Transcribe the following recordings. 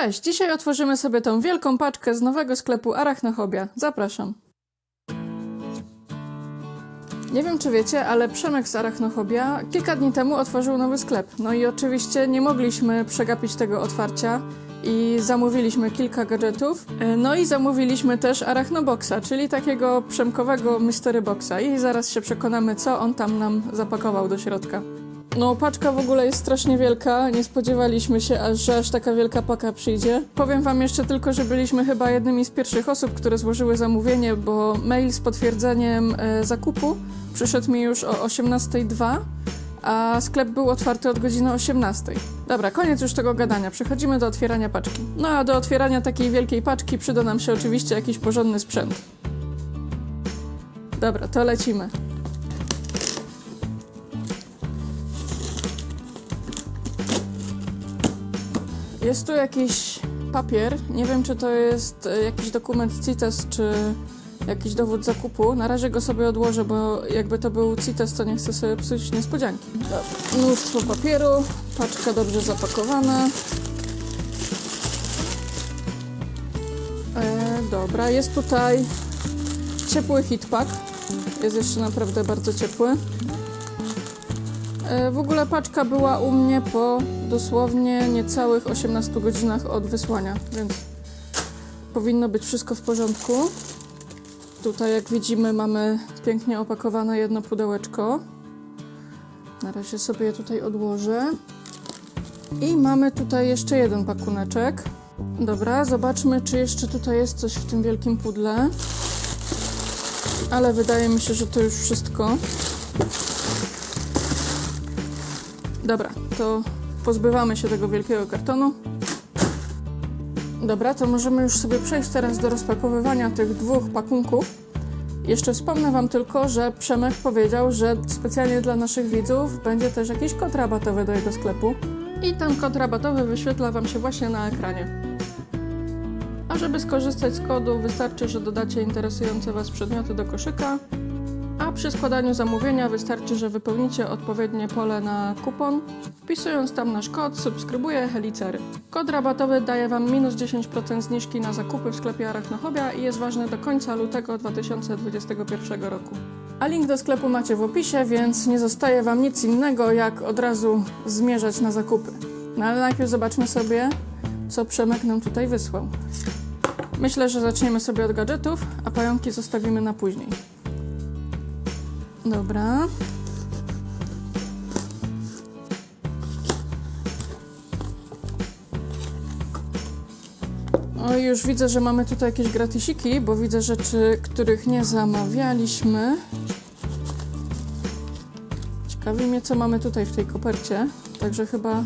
Cześć, dzisiaj otworzymy sobie tą wielką paczkę z nowego sklepu Arachnohobia. Zapraszam. Nie wiem czy wiecie, ale Przemek z Arachnohobia kilka dni temu otworzył nowy sklep. No i oczywiście nie mogliśmy przegapić tego otwarcia i zamówiliśmy kilka gadżetów. No i zamówiliśmy też Arachnoboxa, czyli takiego przemkowego mystery boxa i zaraz się przekonamy co on tam nam zapakował do środka. No, paczka w ogóle jest strasznie wielka. Nie spodziewaliśmy się, aż, że aż taka wielka paka przyjdzie. Powiem Wam jeszcze tylko, że byliśmy chyba jednymi z pierwszych osób, które złożyły zamówienie, bo mail z potwierdzeniem e, zakupu przyszedł mi już o 18.02, a sklep był otwarty od godziny 18.00. Dobra, koniec już tego gadania. Przechodzimy do otwierania paczki. No a do otwierania takiej wielkiej paczki przyda nam się oczywiście jakiś porządny sprzęt. Dobra, to lecimy. Jest tu jakiś papier. Nie wiem, czy to jest e, jakiś dokument CITES, czy jakiś dowód zakupu. Na razie go sobie odłożę, bo jakby to był CITES, to nie chcę sobie psuć niespodzianki. Mnóstwo papieru, paczka dobrze zapakowana. E, dobra, jest tutaj ciepły hitpack. Jest jeszcze naprawdę bardzo ciepły. E, W ogóle paczka była u mnie po dosłownie niecałych 18 godzinach od wysłania, więc powinno być wszystko w porządku. Tutaj, jak widzimy, mamy pięknie opakowane jedno pudełeczko. Na razie sobie je tutaj odłożę. I mamy tutaj jeszcze jeden pakuneczek. Dobra, zobaczmy, czy jeszcze tutaj jest coś w tym wielkim pudle. Ale wydaje mi się, że to już wszystko. Dobra, to pozbywamy się tego wielkiego kartonu. Dobra, to możemy już sobie przejść teraz do rozpakowywania tych dwóch pakunków. Jeszcze wspomnę Wam tylko, że Przemek powiedział, że specjalnie dla naszych widzów będzie też jakiś kod rabatowy do jego sklepu. I ten kod rabatowy wyświetla Wam się właśnie na ekranie. A żeby skorzystać z kodu, wystarczy, że dodacie interesujące Was przedmioty do koszyka, a przy składaniu zamówienia wystarczy, że wypełnicie odpowiednie pole na kupon, wpisując tam nasz kod subskrybuję Helicery. Kod rabatowy daje Wam minus 10% zniżki na zakupy w sklepie Arachnohobia i jest ważny do końca lutego 2021 roku. A link do sklepu macie w opisie, więc nie zostaje Wam nic innego, jak od razu zmierzać na zakupy. No ale najpierw zobaczmy sobie, co Przemek nam tutaj wysłał. Myślę, że zaczniemy sobie od gadżetów, a pająki zostawimy na później. Dobra. O, już widzę, że mamy tutaj jakieś gratisiki, bo widzę rzeczy, których nie zamawialiśmy. Ciekawi mnie, co mamy tutaj w tej kopercie. Także chyba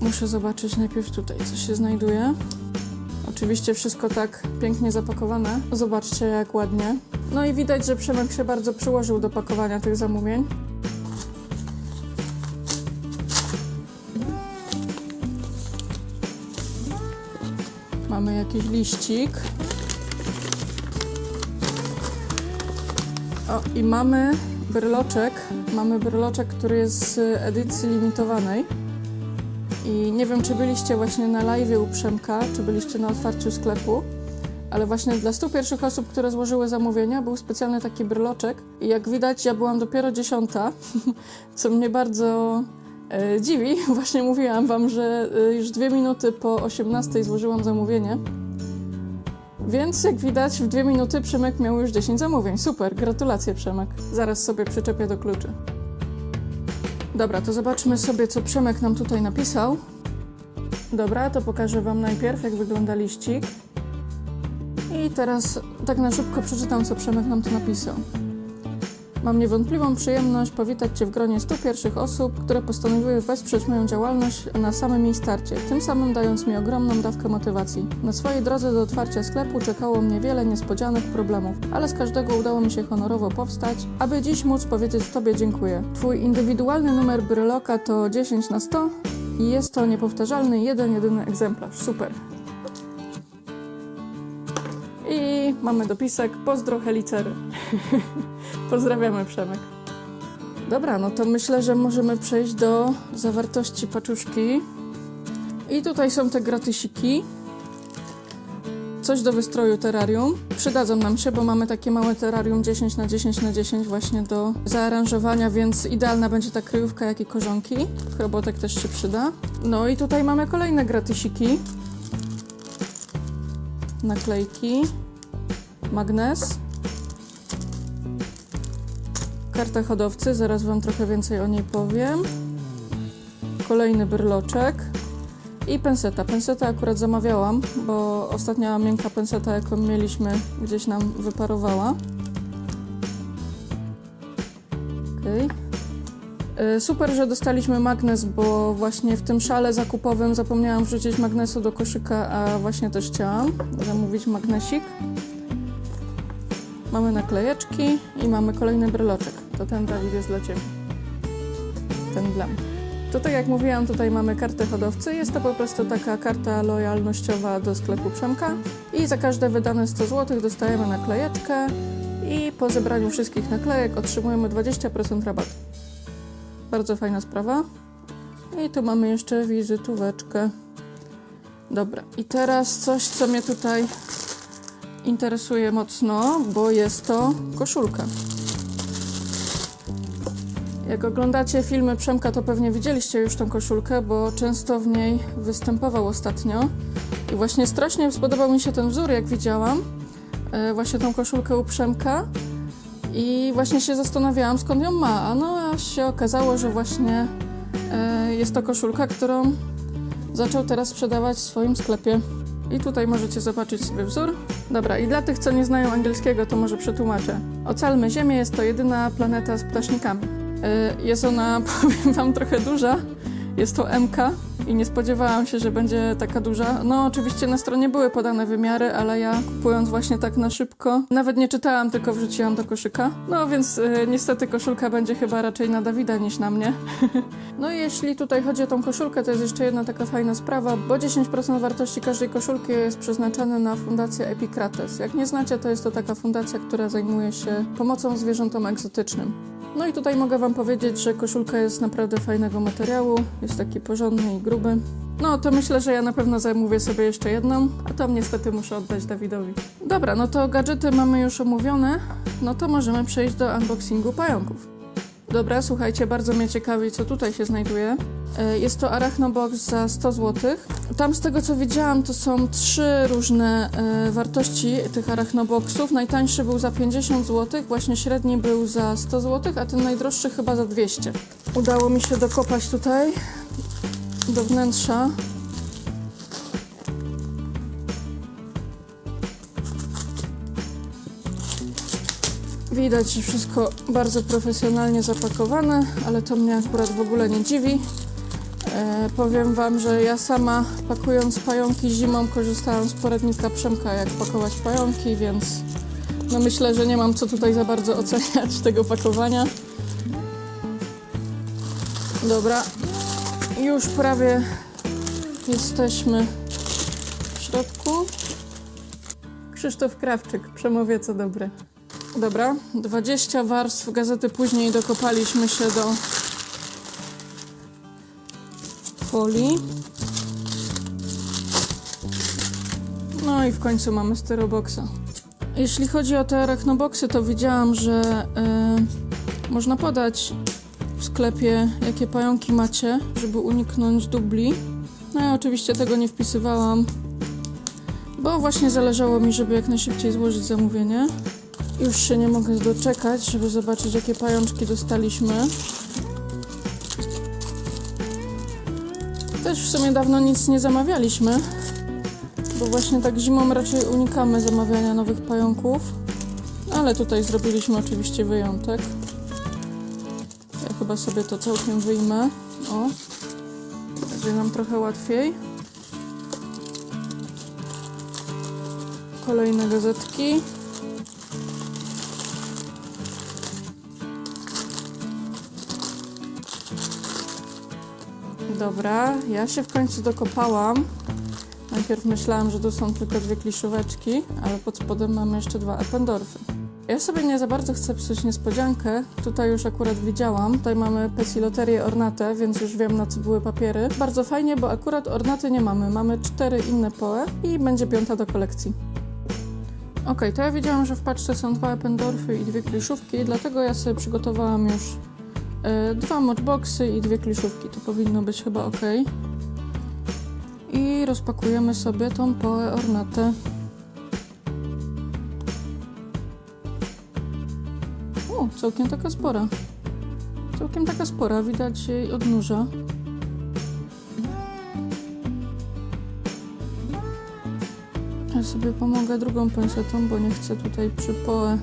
muszę zobaczyć najpierw tutaj, co się znajduje. Oczywiście wszystko tak pięknie zapakowane. Zobaczcie, jak ładnie. No i widać, że Przemek się bardzo przyłożył do pakowania tych zamówień. Mamy jakiś liścik. O, i mamy bryloczek. Mamy bryloczek, który jest z edycji limitowanej. I nie wiem, czy byliście właśnie na live u Przemka, czy byliście na otwarciu sklepu, ale właśnie dla 100 pierwszych osób, które złożyły zamówienia, był specjalny taki bryloczek. I jak widać, ja byłam dopiero dziesiąta, co mnie bardzo e, dziwi. Właśnie mówiłam wam, że e, już dwie minuty po 18 złożyłam zamówienie. Więc jak widać, w dwie minuty Przemek miał już 10 zamówień. Super, gratulacje Przemek. Zaraz sobie przyczepię do kluczy. Dobra, to zobaczmy sobie, co Przemek nam tutaj napisał. Dobra, to pokażę Wam najpierw, jak wygląda liścik. I teraz tak na szybko przeczytam, co Przemek nam tu napisał. Mam niewątpliwą przyjemność powitać Cię w gronie 100 pierwszych osób, które postanowiły wesprzeć moją działalność na samym jej starcie, tym samym dając mi ogromną dawkę motywacji. Na swojej drodze do otwarcia sklepu czekało mnie wiele niespodzianych problemów, ale z każdego udało mi się honorowo powstać, aby dziś móc powiedzieć Tobie dziękuję. Twój indywidualny numer bryloka to 10 na 100 i jest to niepowtarzalny jeden, jedyny egzemplarz. Super. I mamy dopisek Pozdro Helicery. Pozdrawiamy Przemek. Dobra, no to myślę, że możemy przejść do zawartości paczuszki. I tutaj są te gratysiki. Coś do wystroju terrarium. Przydadzą nam się, bo mamy takie małe terrarium 10 na 10 na 10 właśnie do zaaranżowania, więc idealna będzie ta kryjówka, jak i korzonki. Chrobotek też się przyda. No i tutaj mamy kolejne gratysiki. Naklejki. Magnes. Karta hodowcy, zaraz Wam trochę więcej o niej powiem. Kolejny brloczek. I penseta. Pensetę akurat zamawiałam, bo ostatnia miękka penseta, jaką mieliśmy, gdzieś nam wyparowała. Okej. Y, Super, że dostaliśmy magnes, bo właśnie w tym szale zakupowym zapomniałam wrzucić magnesu do koszyka, a właśnie też chciałam zamówić magnesik. Mamy naklejeczki i mamy kolejny bryloczek. To ten Dawid jest dla Ciebie. Ten dla mnie. To tak jak mówiłam, tutaj mamy kartę hodowcy. Jest to po prostu taka karta lojalnościowa do sklepu Przemka. I za każde wydane 100 zł dostajemy naklejeczkę i po zebraniu wszystkich naklejek otrzymujemy 20% rabatu. Bardzo fajna sprawa. I tu mamy jeszcze wizytóweczkę. Dobra, i teraz coś, co mnie tutaj interesuje mocno, bo jest to koszulka. Jak oglądacie filmy Przemka, to pewnie widzieliście już tą koszulkę, bo często w niej występował ostatnio. I właśnie strasznie spodobał mi się ten wzór, jak widziałam. E, właśnie tą koszulkę u Przemka. I właśnie się zastanawiałam, skąd ją ma. A no, a się okazało, że właśnie e, jest to koszulka, którą zaczął teraz sprzedawać w swoim sklepie. I tutaj możecie zobaczyć sobie wzór. Dobra, i dla tych, co nie znają angielskiego, to może przetłumaczę. Ocalmy Ziemię, jest to jedyna planeta z ptasznikami. Y, Jest ona, powiem Wam, trochę duża. Jest to MK i nie spodziewałam się, że będzie taka duża. No, oczywiście na stronie były podane wymiary, ale ja kupując właśnie tak na szybko, nawet nie czytałam, tylko wrzuciłam do koszyka. No więc y, niestety koszulka będzie chyba raczej na Dawida niż na mnie. no i jeśli tutaj chodzi o tą koszulkę, to jest jeszcze jedna taka fajna sprawa, bo 10% wartości każdej koszulki jest przeznaczane na fundację Epicrates. Jak nie znacie, to jest to taka fundacja, która zajmuje się pomocą zwierzętom egzotycznym. No i tutaj mogę Wam powiedzieć, że koszulka jest naprawdę fajnego materiału, jest taki porządny i gruby. No to myślę, że ja na pewno zamówię sobie jeszcze jedną, a tam niestety muszę oddać Dawidowi. Dobra, no to gadżety mamy już omówione, no to możemy przejść do unboxingu pająków. Dobra, słuchajcie, bardzo mnie ciekawi, co tutaj się znajduje. E, Jest to Arachnobox za 100 zł. Tam z tego co widziałam, to są trzy różne e, wartości tych Arachnoboxów. Najtańszy był za 50 zł, właśnie średni był za 100 zł, a ten najdroższy chyba za 200. Udało mi się dokopać tutaj do wnętrza. Widać, że wszystko bardzo profesjonalnie zapakowane, ale to mnie akurat w ogóle nie dziwi. E, powiem Wam, że ja sama pakując pająki zimą korzystałam z poradnika Przemka, jak pakować pająki, więc no myślę, że nie mam co tutaj za bardzo oceniać tego pakowania. Dobra, już prawie jesteśmy w środku. Krzysztof Krawczyk, przemówię co dobre. Dobra, 20 warstw gazety później dokopaliśmy się do folii. No i w końcu mamy styroboxa. Jeśli chodzi o te arachnoboxy, to widziałam, że y, można podać w sklepie, jakie pająki macie, żeby uniknąć dubli. No ja oczywiście tego nie wpisywałam, bo właśnie zależało mi, żeby jak najszybciej złożyć zamówienie. Już się nie mogę doczekać, żeby zobaczyć, jakie pajączki dostaliśmy. Też w sumie dawno nic nie zamawialiśmy, bo właśnie tak zimą raczej unikamy zamawiania nowych pająków. Ale tutaj zrobiliśmy oczywiście wyjątek. Ja chyba sobie to całkiem wyjmę. O, będzie nam trochę łatwiej. Kolejne gazetki. Dobra, ja się w końcu dokopałam. Najpierw myślałam, że to są tylko dwie kliszóweczki, ale pod spodem mamy jeszcze dwa Eppendorfy. Ja sobie nie za bardzo chcę psuć niespodziankę. Tutaj już akurat widziałam. Tutaj mamy Peci Loterię Ornatę, więc już wiem na co były papiery. Bardzo fajnie, bo akurat Ornaty nie mamy. Mamy cztery inne poe i będzie piąta do kolekcji. Okej, to ja wiedziałam, że w paczce są dwa Ependorfy i dwie kliszówki, dlatego ja sobie przygotowałam już dwa matchboxy i dwie kliszówki. To powinno być chyba ok. I rozpakujemy sobie tą poę Ornatę. O, całkiem taka spora. Całkiem taka spora, widać jej odnóża. Ja sobie pomogę drugą pensetą, bo nie chcę tutaj przy poe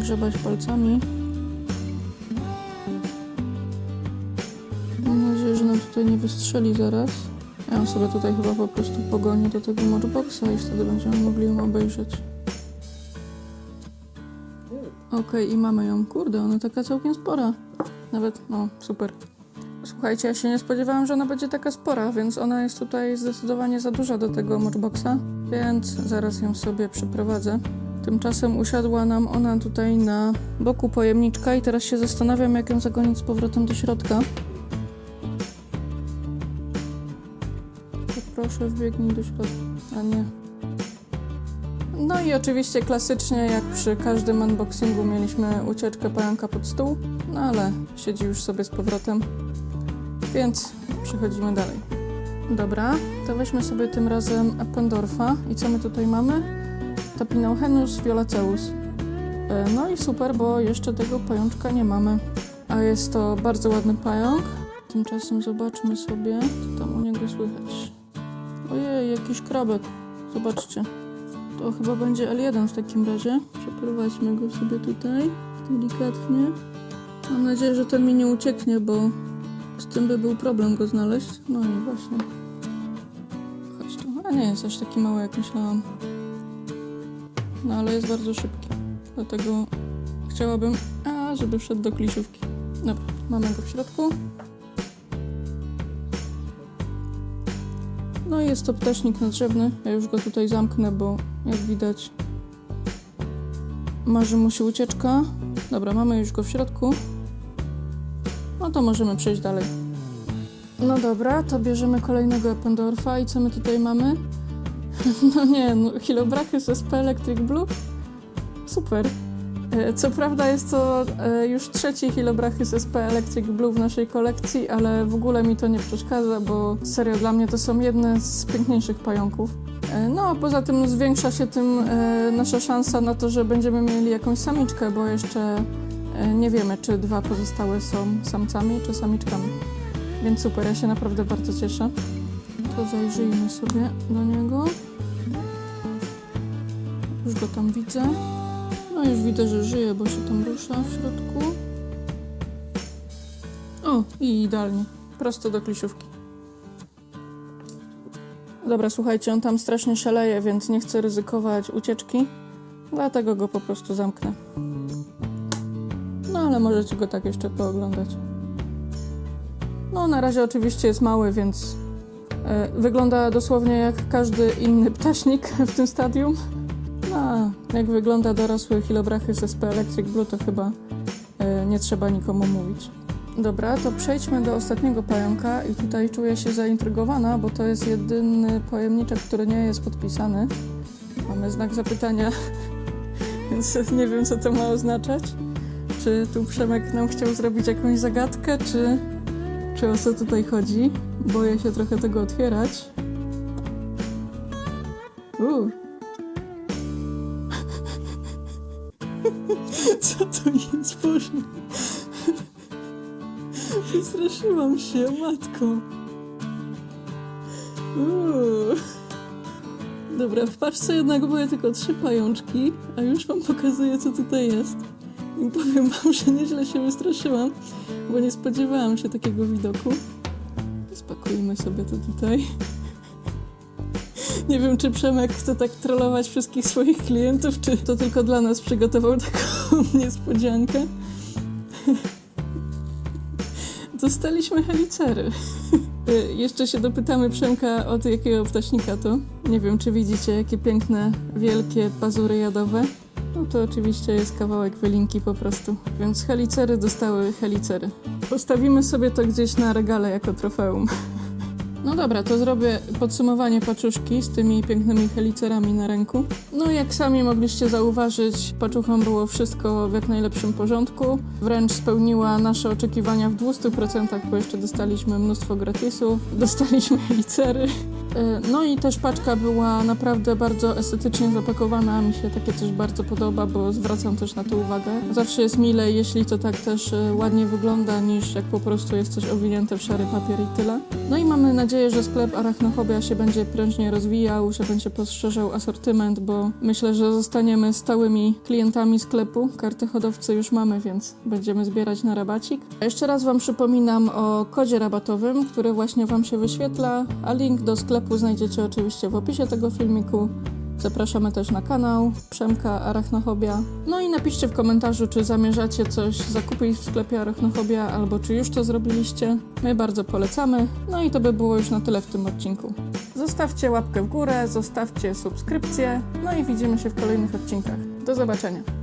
grzebać palcami. Tutaj nie wystrzeli zaraz. Ja ją sobie tutaj chyba po prostu pogonię do tego matchboxa i wtedy będziemy mogli ją obejrzeć. Okej, i mamy ją. Kurde, ona taka całkiem spora. Nawet, no, super. Słuchajcie, ja się nie spodziewałam, że ona będzie taka spora, więc ona jest tutaj zdecydowanie za duża do tego matchboxa, więc zaraz ją sobie przyprowadzę. Tymczasem usiadła nam ona tutaj na boku pojemniczka i teraz się zastanawiam, jak ją zagonić z powrotem do środka. Proszę, wbiegnij do środka. A nie. No i oczywiście klasycznie, jak przy każdym unboxingu, mieliśmy ucieczkę pająka pod stół, no ale siedzi już sobie z powrotem, więc przechodzimy dalej. Dobra, to weźmy sobie tym razem Appendorfa i co my tutaj mamy? Tapinauchenus violaceus. E, No i super, bo jeszcze tego pajączka nie mamy. A jest to bardzo ładny pająk. Tymczasem zobaczmy sobie, co tam u niego słychać. Ojej, jakiś krabek. Zobaczcie. To chyba będzie L1 w takim razie. Przeprowadźmy go sobie tutaj, delikatnie. Mam nadzieję, że ten mi nie ucieknie, bo z tym by był problem go znaleźć. No i właśnie. Chodź tu. A nie jest aż taki mały, jak myślałam. No ale jest bardzo szybki. Dlatego chciałabym, a żeby wszedł do kliszówki. Dobra, mamy go w środku. No i jest to ptasznik nadrzewny. Ja już go tutaj zamknę, bo jak widać marzy mu się ucieczka. Dobra, mamy już go w środku. No to możemy przejść dalej. No dobra, to bierzemy kolejnego Appendorfa i co my tutaj mamy? No nie, no Hilobrachys SP Electric Blue. Super. E, Co prawda jest to e, już trzeci Hilobrachys SP Electric Blue w naszej kolekcji, ale w ogóle mi to nie przeszkadza, bo serio dla mnie to są jedne z piękniejszych pająków. E, No a poza tym zwiększa się tym nasza szansa na to, że będziemy mieli jakąś samiczkę, bo jeszcze nie wiemy, czy dwa pozostałe są samcami czy samiczkami. Więc super, ja się naprawdę bardzo cieszę. To zajrzyjmy sobie do niego. Już go tam widzę. No już widzę, że żyje, bo się tam rusza w środku. O, i idealnie. Prosto do kliszówki. Dobra, słuchajcie, on tam strasznie szaleje, więc nie chcę ryzykować ucieczki. Dlatego go po prostu zamknę. No ale możecie go tak jeszcze pooglądać. No na razie oczywiście jest mały, więc e, wygląda dosłownie jak każdy inny ptaśnik w tym stadium. A jak wygląda dorosły Hilobrachys SP Electric Blue, to chyba e, nie trzeba nikomu mówić. Dobra, to przejdźmy do ostatniego pająka i tutaj czuję się zaintrygowana, bo to jest jedyny pojemniczek, który nie jest podpisany. Mamy znak zapytania, więc nie wiem, co to ma oznaczać. Czy tu Przemek nam chciał zrobić jakąś zagadkę, czy, czy o co tutaj chodzi? Boję się trochę tego otwierać. Uuu. Wystraszyłam się, matko. Uuu. Dobra, w paczce jednak były tylko trzy pajączki, a już wam pokazuję, co tutaj jest. I powiem wam, że nieźle się wystraszyłam, bo nie spodziewałam się takiego widoku. Spakujmy sobie to tutaj. Nie wiem, czy Przemek chce tak trollować wszystkich swoich klientów, czy to tylko dla nas przygotował taką niespodziankę. Dostaliśmy helicery. Y, Jeszcze się dopytamy Przemka od jakiego ptaśnika to. Nie wiem, czy widzicie, jakie piękne, wielkie pazury jadowe. No to oczywiście jest kawałek wylinki po prostu. Więc helicery dostały helicery. Postawimy sobie to gdzieś na regale jako trofeum. No dobra, to zrobię podsumowanie paczuszki z tymi pięknymi helicerami na ręku. No jak sami mogliście zauważyć, paczuchą było wszystko w jak najlepszym porządku. Wręcz spełniła nasze oczekiwania w 200%, bo jeszcze dostaliśmy mnóstwo gratisów, dostaliśmy helicery. E, No i też paczka była naprawdę bardzo estetycznie zapakowana. Mi się takie coś bardzo podoba, bo zwracam też na to uwagę. Zawsze jest mile, jeśli to tak też e, ładnie wygląda, niż jak po prostu jest coś owinięte w szary papier i tyle. No i mamy nadzieję, że sklep Arachnophobia się będzie prężnie rozwijał, że będzie poszerzał asortyment, bo myślę, że zostaniemy stałymi klientami sklepu. Karty hodowcy już mamy, więc będziemy zbierać na rabacik. A jeszcze raz Wam przypominam o kodzie rabatowym, który właśnie Wam się wyświetla, a link do sklepu znajdziecie oczywiście w opisie tego filmiku. Zapraszamy też na kanał Przemka Arachnophobia. No i napiszcie w komentarzu, czy zamierzacie coś zakupić w sklepie Arachnophobia, albo czy już to zrobiliście. My bardzo polecamy. No i to by było już na tyle w tym odcinku. Zostawcie łapkę w górę, zostawcie subskrypcję, no i widzimy się w kolejnych odcinkach. Do zobaczenia.